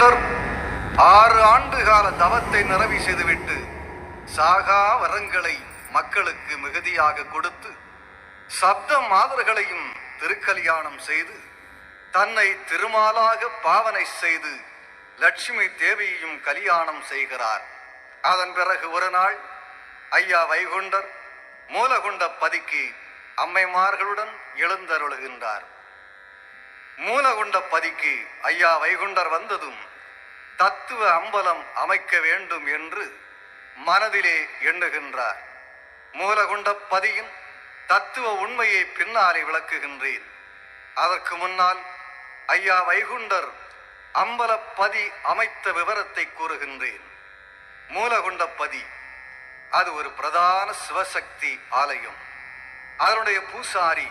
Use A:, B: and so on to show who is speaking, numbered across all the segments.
A: சுந்தர் ஆறு ஆண்டு கால தவத்தை நிறைவு செய்துவிட்டு சாகா வரங்களை மக்களுக்கு மிகுதியாக கொடுத்து சப்த மாதர்களையும் திருக்கல்யாணம் செய்து தன்னை திருமாலாக பாவனை செய்து லட்சுமி தேவியையும் கல்யாணம் செய்கிறார். அதன் பிறகு ஒரு நாள் ஐயா வைகுண்டர் மூலகுண்ட பதிக்கு அம்மைமார்களுடன் எழுந்தருளுகின்றார். மூலகுண்ட பதிக்கு ஐயா வைகுண்டர் வந்ததும் தத்துவ அம்பலம் அமைக்க வேண்டும் என்று மனதிலே எண்ணுகின்றார். மூலகுண்ட பதியின் தத்துவ உண்மையை பின்னாலே விளக்குகின்றேன். அதற்கு முன்னால் ஐயா வைகுண்டர் அம்பலப்பதி அமைத்த விவரத்தை கூறுகின்றேன். மூலகுண்டப்பதி அது ஒரு பிரதான சிவசக்தி ஆலயம். அதனுடைய பூசாரி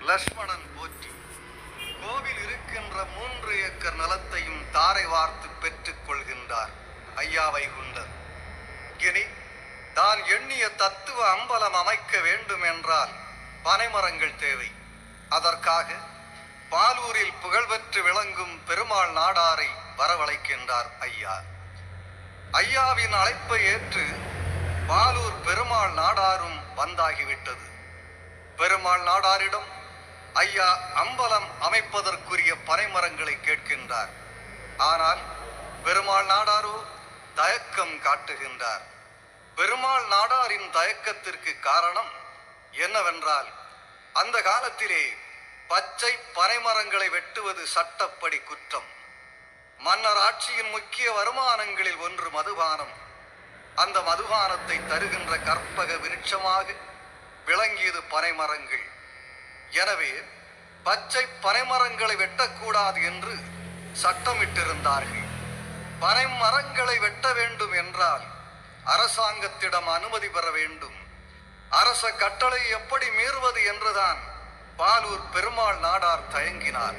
A: லக்ஷ்மணன் போற்றி. கோவில் இருக்கின்ற மூன்று ஏக்கர் நிலத்தையும் தாரை வார்த்து பெற்றுக் கொள்கின்றார் ஐயா வைகுண்டர் இனி தான் எண்ணிய தத்துவ அம்பலம் அமைக்க வேண்டும் என்றால் பனைமரங்கள் தேவை. அதற்காக பாலூரில் புகழ்பெற்று விளங்கும் பெருமாள் நாடாரை வரவழைக்கின்றார் ஐயா. ஐயாவின் அழைப்பை ஏற்று பாலூர் பெருமாள் நாடாரும் வந்தாகிவிட்டது. பெருமாள் நாடாரிடம் ஐயா அம்பலம் அமைப்பதற்குரிய பனைமரங்களை கேட்கின்றார். ஆனால் பெருமாள் நாடாரோ தயக்கம் காட்டுகின்றார். பெருமாள் நாடாரின் தயக்கத்திற்கு காரணம் என்னவென்றால் அந்த காலத்திலே பச்சை பனைமரங்களை வெட்டுவது சட்டப்படி குற்றம். மன்னர் ஆட்சியின் முக்கிய வருமானங்களில் ஒன்று மதுபானம். அந்த மதுபானத்தை தருகின்ற கற்பக விருட்சமாக விளங்கியது பனைமரங்கள். எனவே பச்சை பனைமரங்களை வெட்டக்கூடாது என்று சட்டமிட்டிருந்தார்கள். பனைமரங்களை வெட்ட வேண்டும் என்றால் அரசாங்கத்திடம் அனுமதி பெற வேண்டும். அரச கட்டளை எப்படி மீறுவது என்றுதான் பாலூர் பெருமாள் நாடார் தயங்கினார்.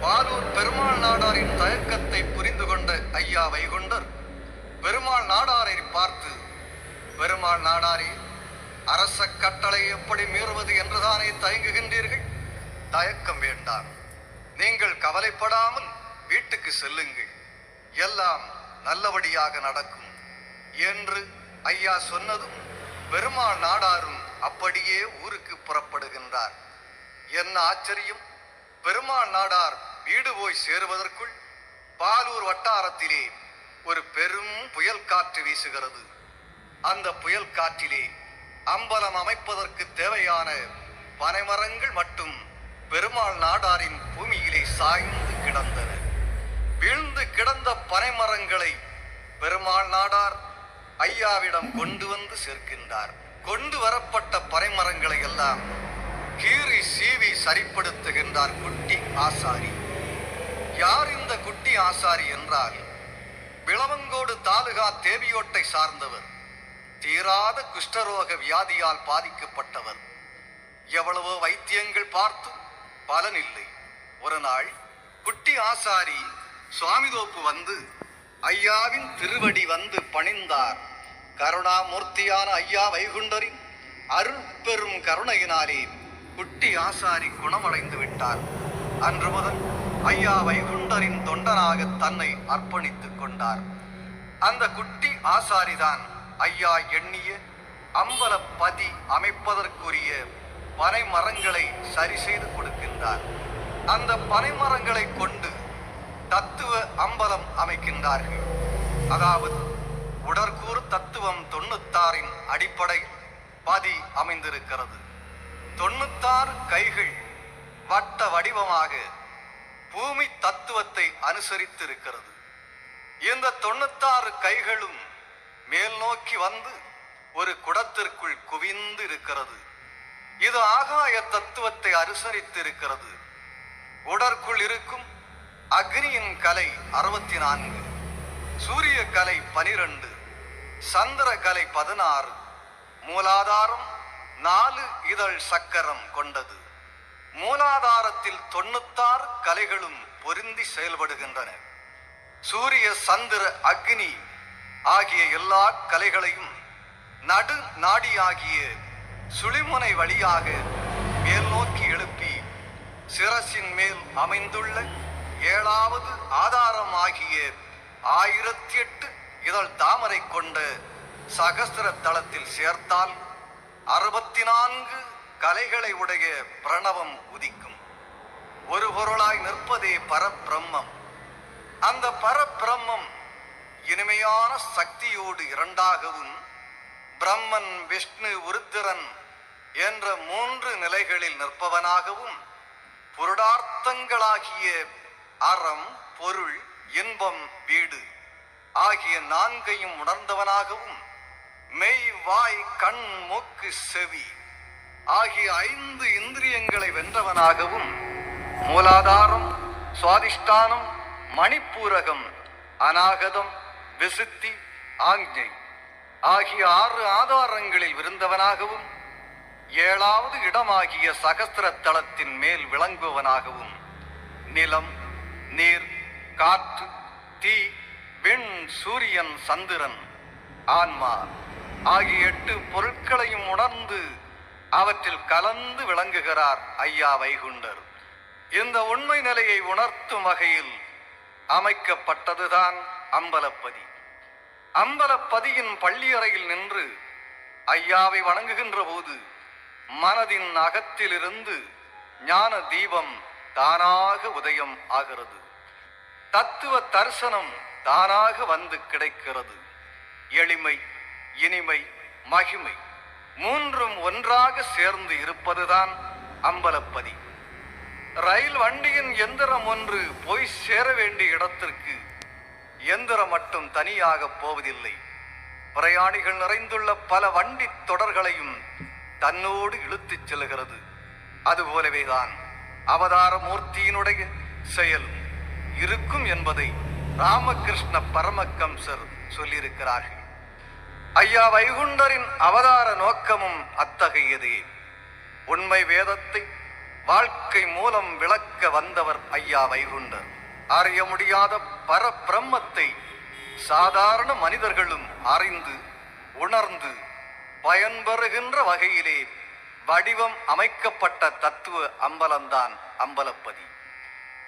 A: பாலூர் பெருமாள் நாடாரின் தயக்கத்தை புரிந்து கொண்ட ஐயா வைகுண்டர் பெருமாள் நாடாரை பார்த்து பெருமாள் நாடாரே அரச கட்டளை எப்படி மீறுவது என்றுதானே தயங்குகின்றீர்கள்? தயக்கம் வேண்டாம். நீங்கள் கவலைப்படாமல் வீட்டுக்கு செல்லுங்கள். எல்லாம் நல்லபடியாக நடக்கும் என்று ஐயா சொன்னதும் பெருமாள் நாடாரும் அப்படியே ஊருக்கு புறப்படுகின்றார். என்ன ஆச்சரியம்? பெருமாள் நாடார் வீடு போய் சேருவதற்குள் பாலூர் வட்டாரத்திலே ஒரு பெரும் புயல் காற்று வீசுகிறது. அந்த புயல் காற்றிலே அம்பலம் அமைப்பதற்கு தேவையான பனைமரங்கள் மட்டும் பெருமாள் நாடாரின் பூமியிலே சாய்ந்து கிடந்தன. வீழ்ந்து கிடந்த பனைமரங்களை பெருமாள் நாடார் ஐயாவிடம் கொண்டு வந்து சேர்க்கின்றார். கொண்டு வரப்பட்ட பனைமரங்களை எல்லாம் கீறி சீவி சரிப்படுத்துகின்றார் குட்டி ஆசாரி. யார் இந்த குட்டி ஆசாரி என்றால் விளவங்கோடு தாலுகா தேவியோட்டை சார்ந்தவர். தீராத குஷ்டரோக வியாதியால் பாதிக்கப்பட்டவர். எவ்வளவோ வைத்தியங்கள் பார்த்தும் பலனில்லை ஒரு நாள் குட்டி ஆசாரி சுவாமிதோப்பு வந்து ஐயாவின் திருவடி வந்து பணிந்தார். கருணாமூர்த்தியான ஐயா வைகுண்டரின் அருட்பெரும் கருணையினாலே குட்டி ஆசாரி குணமடைந்து விட்டார். அன்று முதல் ஐயா வைகுண்டரின் தொண்டனாக தன்னை அர்ப்பணித்துக் கொண்டார். அந்த குட்டி ஆசாரிதான் ஐயா எண்ணிய அம்பலப்பதி அமைப்பதற்குரிய பனைமரங்களை சரி செய்து கொடுக்கின்றார். அந்த பனைமரங்களை கொண்டு தத்துவ அம்பலம் அமைக்கின்றார்கள். அதாவது உடற்கூறு தத்துவம் தொண்ணூத்தாறின் அடிப்படை பதி அமைந்திருக்கிறது. தொண்ணூத்தாறு கைகள் வட்ட வடிவமாக பூமி தத்துவத்தை அனுசரித்திருக்கிறது. இந்த தொண்ணூத்தாறு கைகளும் மேல் நோக்கி வந்து ஒரு குடத்திற்குள் குவிந்து இருக்கிறது. இது ஆகாய தத்துவத்தை அனுசரித்து இருக்கிறது உடற்குள் இருக்கும் அக்னியின் கலை அறுபத்தி நான்கு சூரிய கலை பனிரெண்டு சந்திர கலை பதினாறு மூலாதாரம் நாலு இதழ் சக்கரம் கொண்டது. மூலாதாரத்தில் தொண்ணூத்தாறு கலைகளும் பொருந்தி செயல்படுகின்றன. சூரிய சந்திர அக்னி ஆகிய எல்லா கலைகளையும் நடு நாடியாகிய சுழிமுனை வழியாக மேல் நோக்கி எழுப்பி சிரசின் மேல் அமைந்துள்ள ஏழாவது ஆதாரம் ஆகிய ஆயிரத்தி எட்டு இதழ் தாமரை கொண்ட சகஸ்திர தளத்தில் சேர்த்தால் அறுபத்தி நான்கு கலைகளை உடைய பிரணவம் உதிக்கும். ஒரு பொருளாய் நிற்பதே பரப்பிரம்மம் அந்த பரப்பிரம்மம் இனிமையான சக்தியோடு இரண்டாகவும் பிரம்மன் விஷ்ணு உருத்திரன் என்ற மூன்று நிலைகளில் நிற்பவனாகவும் புருடார்த்தங்களாகிய அறம் பொருள் இன்பம் வீடு ஆகிய நான்கையும் உணர்ந்தவனாகவும் மெய் வாய் கண் மூக்கு செவி ஆகிய ஐந்து இந்திரியங்களை வென்றவனாகவும் மூலாதாரம் சுவாதிஷ்டானம் மணிப்பூரகம் அநாகதம் விசுத்தி ஆஞ்ஞை. ஆகிய ஆறு ஆதாரங்களில் விருந்தவனாகவும் ஏழாவது இடமாகிய சகஸ்திர தளத்தின் மேல் விளங்குவனாகவும் நிலம் நீர் காற்று தீ விண் சூரியன் சந்திரன் ஆன்மா ஆகிய எட்டு பொருட்களையும் உணர்ந்து அவற்றில் கலந்து விளங்குகிறார் ஐயா வைகுண்டர். இந்த உண்மை நிலையை உணர்த்தும் வகையில் அமைக்கப்பட்டதுதான் அம்பலப்பதி. அம்பலப்பதியின் பள்ளியறையில் நின்று ஐயாவை வணங்குகின்ற போது மனதின் அகத்திலிருந்து ஞான தீபம் தானாக உதயம் ஆகிறது. தத்துவ தரிசனம் தானாக வந்து கிடைக்கிறது. எளிமை இனிமை மகிமை மூன்றும் ஒன்றாக சேர்ந்து இருப்பதுதான் அம்பலப்பதி. ரயில் வண்டியின் எந்திரம் ஒன்று போய் சேர வேண்டிய இடத்திற்கு எந்திரம் மட்டும் தனியாக போவதில்லை. பிரயாணிகள் நிறைந்துள்ள பல வண்டி தொடர்களையும் தன்னோடு இழுத்துச் செல்கிறது. அதுபோலவேதான் அவதார மூர்த்தியினுடைய செயல் இருக்கும் என்பதை ராமகிருஷ்ண பரமகம்சர் சொல்லியிருக்கிறார்கள். ஐயா வைகுண்டரின் அவதார நோக்கமும் அத்தகையதே. உண்மை வேதத்தை வாழ்க்கை மூலம் விளக்க வந்தவர் ஐயா வைகுண்டர். அறிய முடியாத பரபிரம்மத்தை சாதாரண மனிதர்களும் அறிந்து உணர்ந்து பயன்பெறுகின்ற வகையிலே வடிவம் அமைக்கப்பட்ட தத்துவ அம்பலம்தான் அம்பலப்பதி.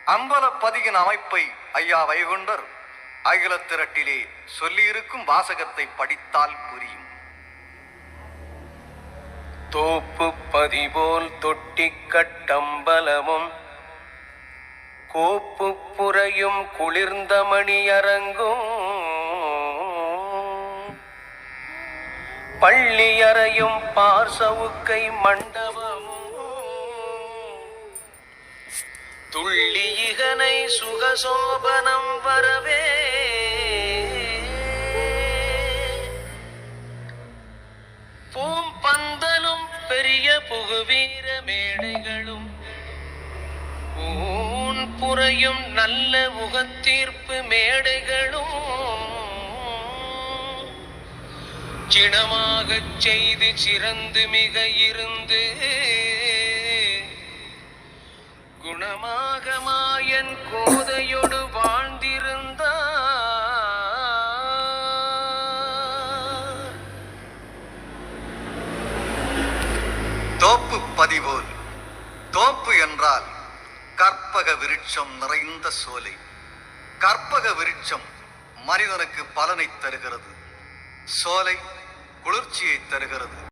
A: அம்பலப்பதியின் அமைப்பை ஐயா வைகுண்டர் அகிலத்திரட்டிலே சொல்லியிருக்கும் வாசகத்தை படித்தால் புரியும்.
B: தோப்பு பதிபோல் தொட்டி கட்டம்பலமும் கோப்பு புறையும் குளிர்ந்த மணியரங்கும். பள்ளியறையும் பார்சவுக்கை மண்டபமும் துள்ளி இகனை சுகசோபனம் வரவே. பூம்பந்தலும் பெரிய புகுவீர மேடைகளும். ஓ புறையும் நல்ல உகத்தீர்ப்பு மேடைகளும் சினமாகச் செய்து சிறந்து மிக இருந்து குணமாக மாயன் கோதையொடு வாழ்ந்திருந்தார்.
A: தோப்பு பதிவோல். தோப்பு என்றால் கற்பக விருட்சம் நிறைந்த சோலை. கற்பக விருட்சம் மனிதனுக்கு பலனை தருகிறது. சோலை குளிர்ச்சியை தருகிறது.